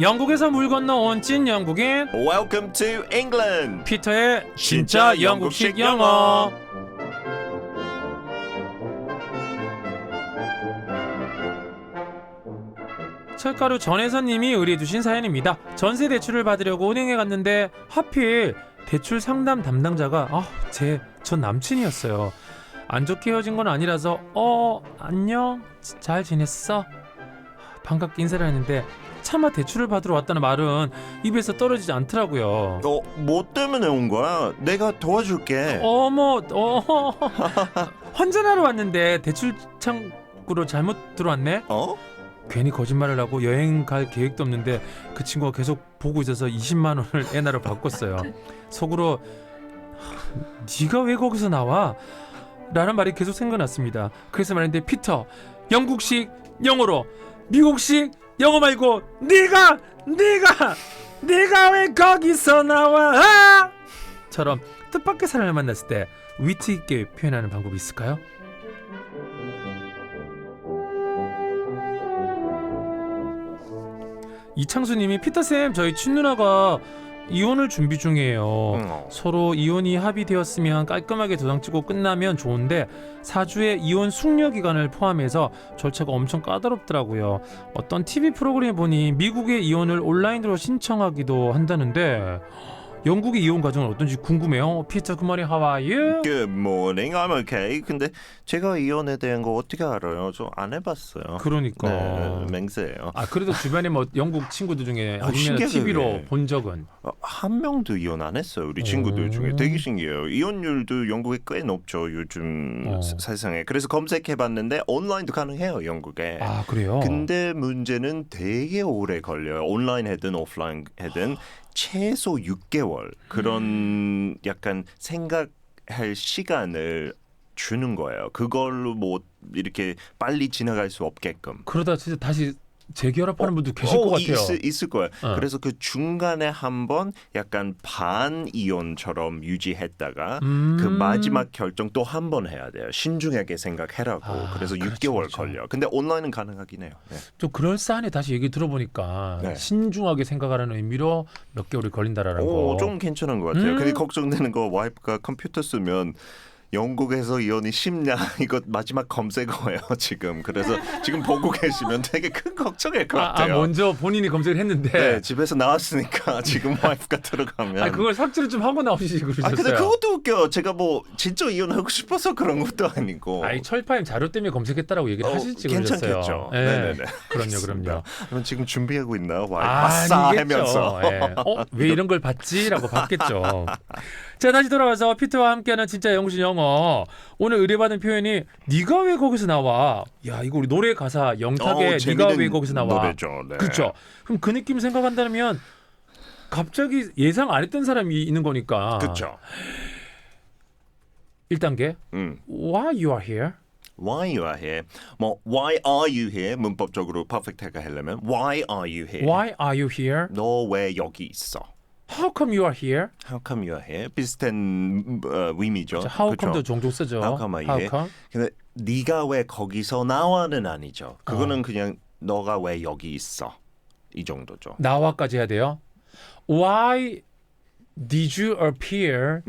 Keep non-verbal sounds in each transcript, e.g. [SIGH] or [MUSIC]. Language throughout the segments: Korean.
영국에서 물 건너 온 찐 영국인 Welcome to England. 피터의 진짜 영국식 영어. 철가루 전혜선님이 의뢰주신 사연입니다. 전세 대출을 받으려고 은행에 갔는데 하필 대출 상담 담당자가 아, 제 전 남친이었어요. 안 좋게 헤어진 건 아니라서 어 안녕 잘 지냈어 반갑게 인사를 했는데 차마 대출을 받으러 왔다는 말은 입에서 떨어지지 않더라고요. 어, 뭐 때문에 온 거야? 내가 도와줄게. 어머, 어, [LAUGHS] 환전하러 왔는데 대출 창구로 잘못 들어왔네. 어? 괜히 거짓말을 하고 여행 갈 계획도 없는데 그 친구가 계속 보고 있어서 20만 원을 [LAUGHS] 에나로 바꿨어요. 속으로 네가 왜 거기서 나와? 라는 말이 계속 생각났습니다. 그래서 말인데 피터 영국식 영어로 미국식 영어 말고 네가 네가 네가 왜 거기서 나와? 처럼 뜻밖의 사람을 만났을 때 위트 있게 표현하는 방법이 있을까요? 이창수님이 피터쌤 저희 친누나가 이혼을 준비 중이에요. 어. 서로 이혼이 합의되었으면 깔끔하게 도장 찍고 끝나면 좋은데 4주의 이혼 숙려 기간을 포함해서 절차가 엄청 까다롭더라고요. 어떤 TV 프로그램 보니 미국의 이혼을 온라인으로 신청하기도 한다는데 영국의 이혼 과정은 어떤지 궁금해요. 피터 are you? Good morning. I'm okay. 근데 제가 이혼에 대한 거 어떻게 알아요? 저 안 해봤어요. 그러니까 네, 맹세예요. 아 그래도 주변에 뭐 영국 친구들 중에 어, 아니면 신기하게 TV로 그래. 본 적은 어, 한 명도 이혼 안 했어요. 우리 친구들 오. 중에 되게 신기해요. 이혼율도 영국에 꽤 높죠. 요즘 어. 사- 세상에. 그래서 검색해봤는데 온라인도 가능해요. 영국에. 아 그래요? 근데 문제는 되게 오래 걸려요. 온라인 해든 오프라인 해든 최소 6개월 그런 음. 약간 생각할 시간을 주는 거예요. 그걸로 뭐 이렇게 빨리 지나갈 수 없게끔. 그러다 진짜 다시 재결합하는 분도 계실 어, 것 같아요. 있을, 있을 거예요. 어. 그래서 그 중간에 한번 약간 반 이혼처럼 유지했다가 음. 그 마지막 결정 또 한 번 해야 돼요. 신중하게 생각해라고. 아, 그래서 그렇죠, 6개월 그렇죠. 걸려. 근데 온라인은 가능하긴 해요. 네. 좀 그럴싸하네 다시 얘기 들어보니까 네. 신중하게 생각하라는 의미로 몇 개월이 걸린다라는 오, 거. 좀 괜찮은 것 같아요. 음. 근데 걱정되는 거 와이프가 컴퓨터 쓰면 영국에서 이혼이 쉽냐 [LAUGHS] 이거 마지막 검색어예요 지금. 그래서 지금 보고 계시면 되게 큰 걱정일 것 아, 아, 같아요. 먼저 본인이 검색을 했는데 네, 집에서 나왔으니까 [LAUGHS] 지금 와이프가 들어가면. 아 그걸 삭제를 좀 하고 나오시지 그러셨어요. 아, 근데 그것도 웃겨. 제가 뭐 진짜 이혼하고 싶어서 그런 것도 아니고. 아이 철파임 자료 때문에 검색했다고 얘기를 어, 하실지 괜찮겠죠. 그러셨어요. 예. 네네네. 그럼요, 그럼요. 알겠습니다. 그럼 지금 준비하고 있나? 와이프 아, 아싸. 하면서. 예. 어, 왜 이런 걸 봤지라고 봤겠죠. [LAUGHS] 자, 다시 돌아와서 피터와 함께하는 진짜 영신 영어. 오늘 의뢰받은 표현이 네가 왜 거기서 나와? 야, 이거 우리 노래 가사 영탁의 어, 네가 왜 거기서 나와? 노래죠. 네. 그렇죠. 그럼 그 느낌 생각한다면 갑자기 예상 안 했던 사람이 있는 거니까. 그렇죠. 1단계. 음. Why you are here? Why you are here? 뭐 Why are you here? 문법적으로 퍼펙트하게 하려면 Why are you here? Why are you here? 너 왜 여기 있어? How come you are here? How come you are here? 비슷한 어, 의미죠. How 그쵸? come도 종종 쓰죠. How come are you How here? come? 근데 네가 왜 거기서 나와는 아니죠. 그거는 그냥 너가 왜 여기 있어? 이 정도죠. 나와까지 해야 돼요. Why did you appear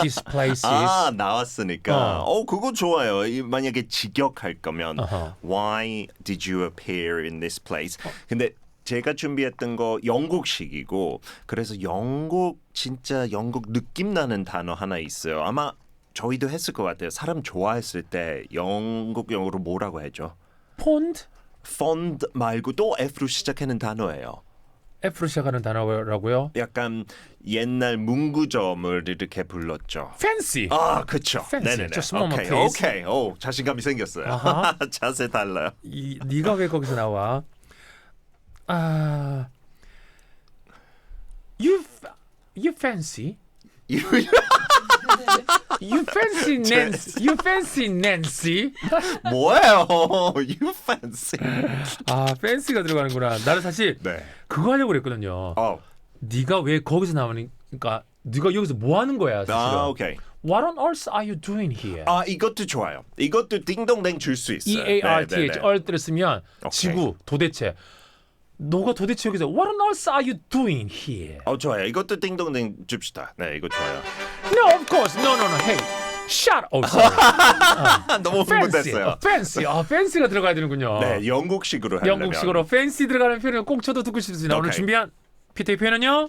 these places? 아 나왔으니까. 어. 어, 그거 좋아요. 이- 만약에 직역할 거면 어허. Why did you appear in this place? 근데 제가 준비했던 거 영국식이고 그래서 영국 진짜 영국 느낌 나는 단어 하나 있어요. 아마 저희도 했을 것 같아요. 사람 좋아했을 때 영국 영어로 뭐라고 하죠? 폰드? fond 말고 또 F로 시작하는 단어예요. F로 시작하는 단어라고요. 약간 옛날 문구점을 이렇게 불렀죠. Fancy. 아, 그렇죠. 네네네. Just one 오케이, please. 오케이. 오, 자신감이 생겼어요. 아하. [LAUGHS] 자세 달라요. 이, 네가 왜 거기서 나와? 아, you you fancy? You [LAUGHS] fancy [LAUGHS] Nancy? You fancy Nancy? [LAUGHS] 뭐예요? You fancy. 아, fancy가 들어가는구나. 나는 사실 네. 그거 하려고 그랬거든요. 어. 네가 왜 거기서 나오니까 네가 여기서 뭐 하는 거야, 사실은. 아, 오케이. What on earth are you doing here? 아 이것도 좋아요. 이것도 딩동댕 줄 수 있어요. E A R T 네, H 네, 네. earth를 쓰면. 지구 도대체 너가 도대체 여기서 What on earth are you doing here? 어 좋아요. 이것도 딩동댕 줍시다. 네 이거 좋아요. No, of course. No, no, no. Hey, shut. up. Oh. 아, 너무 fancy. 흥분됐어요. fancy. 아, fancy가 들어가야 되는군요. 네 영국식으로 하려면 영국식으로 fancy 들어가는 표현을 꼭 저도 듣고 싶습니다. 오늘 오케이. 준비한 피터의 표현은요?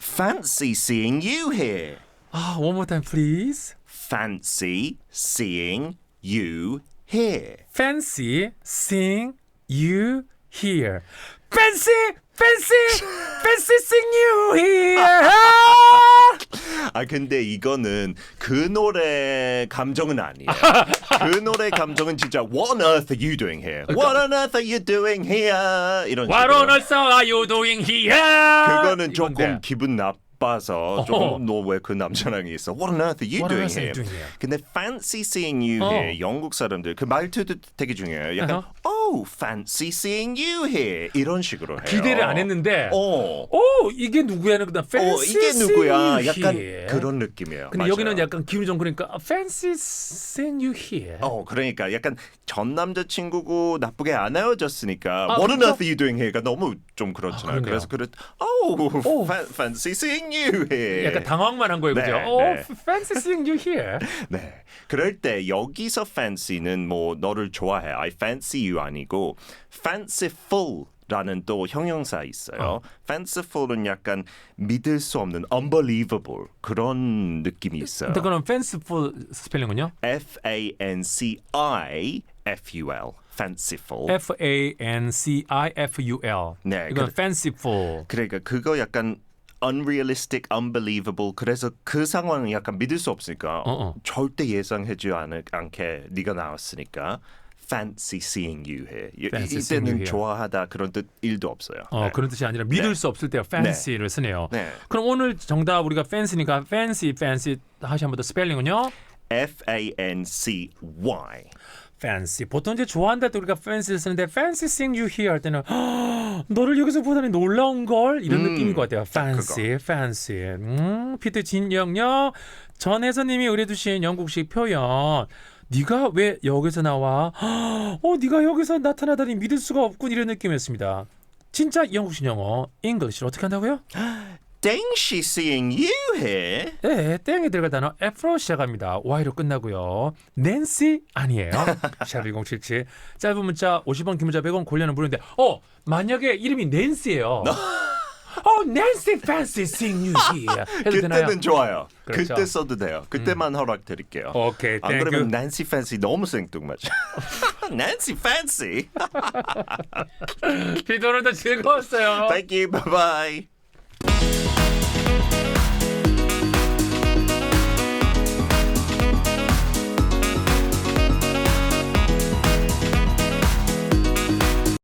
Fancy seeing you here. 아, one more time, please. Fancy seeing you here. Fancy seeing you here. Fancy, fancy, fancy seeing you here. 아 근데 이거는 그 노래 감정은 아니에요. 그 노래 감정은 진짜 What on earth are you doing here? What on earth are you doing here? 이런 What 식으로. on earth are you doing here? 그거는 조금 이건데. 기분 나빠서 어허. 조금 너왜 그 남자랑 있어? What on earth are you What on doing earth are you here? doing here? 근데 fancy seeing you 어. here 영국 사람들 그 말투도 되게 중요해요. 약간 어허. Oh, fancy seeing you here 이런 식으로 해요. 기대를 안 했는데 어. 오 이게 누구야는 그다음 어, fancy 이게 누구야? seeing you 약간 here. 그런 느낌이에요. 근데 맞아요. 여기는 약간 기분이 좀 그러니까 fancy seeing you here. 어 그러니까 약간 전 남자친구고 나쁘게 안 헤어졌으니까 아, What on 그렇죠? earth are you doing here가 너무 좀 그렇잖아요. 아, 그러네요. 그래서 그래 Oh, 오. fa- fancy seeing you here. 약간 당황만 한 거예요, 네, 그죠? 오, 네. fancy seeing you here. 네. 그럴 때 여기서 fancy는 뭐 너를 좋아해. I fancy you 아니고 fanciful 라는 또 형용사 있어요. fanciful은 약간 믿을 수 없는 unbelievable 그런 느낌이 있어요. 근데 그럼 fanciful 스펠링은요? F A N C I F U L fanciful. F A N C I F U L. 네, 이건 그- fanciful. 그러니까 그거 약간 unrealistic, unbelievable. 그래서 그 상황은 약간 믿을 수 없으니까 어, 어. 절대 예상하지 않, 않게 네가 나왔으니까 fancy seeing you here. 이- Fancy 이때는. 좋아하다 그런 뜻 일도 없어요. 어, 네. 그런 뜻이 아니라 믿을 네. 수 없을 때 fancy를 쓰네요. 네. 그럼 오늘 정답 우리가 fancy니까 fancy, fancy 다시 한 번 더 스펠링은요? F A N C Y. fancy. 보통 이제 좋아한다 때 우리가 fancy를 쓰는데 fancy seeing you here 할 때는 "헉, 너를 여기서 보다니 놀라운 걸 이런 음, 느낌인 것 같아요. fancy, fancy. 음, 피트 진영요. 전 혜선님이 의뢰주신 영국식 표현. 네가 왜 여기서 나와? 어, 네가 여기서 나타나다니 믿을 수가 없군 이런 느낌이었습니다. 진짜 영국식 영어, 잉글리시를 어떻게 한다고요? She seeing you here. 네, 땡이 들어갈 단어 F로 시작합니다. Y로 끝나고요. 낸시 아니에요. [LAUGHS] 샵1077 짧은 문자 50원 긴 문자 100원 골려는 무료인데 어 만약에 이름이 낸시예요. 어 낸시 fancy seeing you here [LAUGHS] 해도 되나요? 그때는 좋아요. 그렇죠. 그때 써도 돼요. 그때만 허락 드릴게요. 오케이, 안 땡큐. 그러면 난시 팬시 너무 생뚱맞아. 난시 팬시. 오늘도 즐거웠어요. Thank you. Bye bye. Música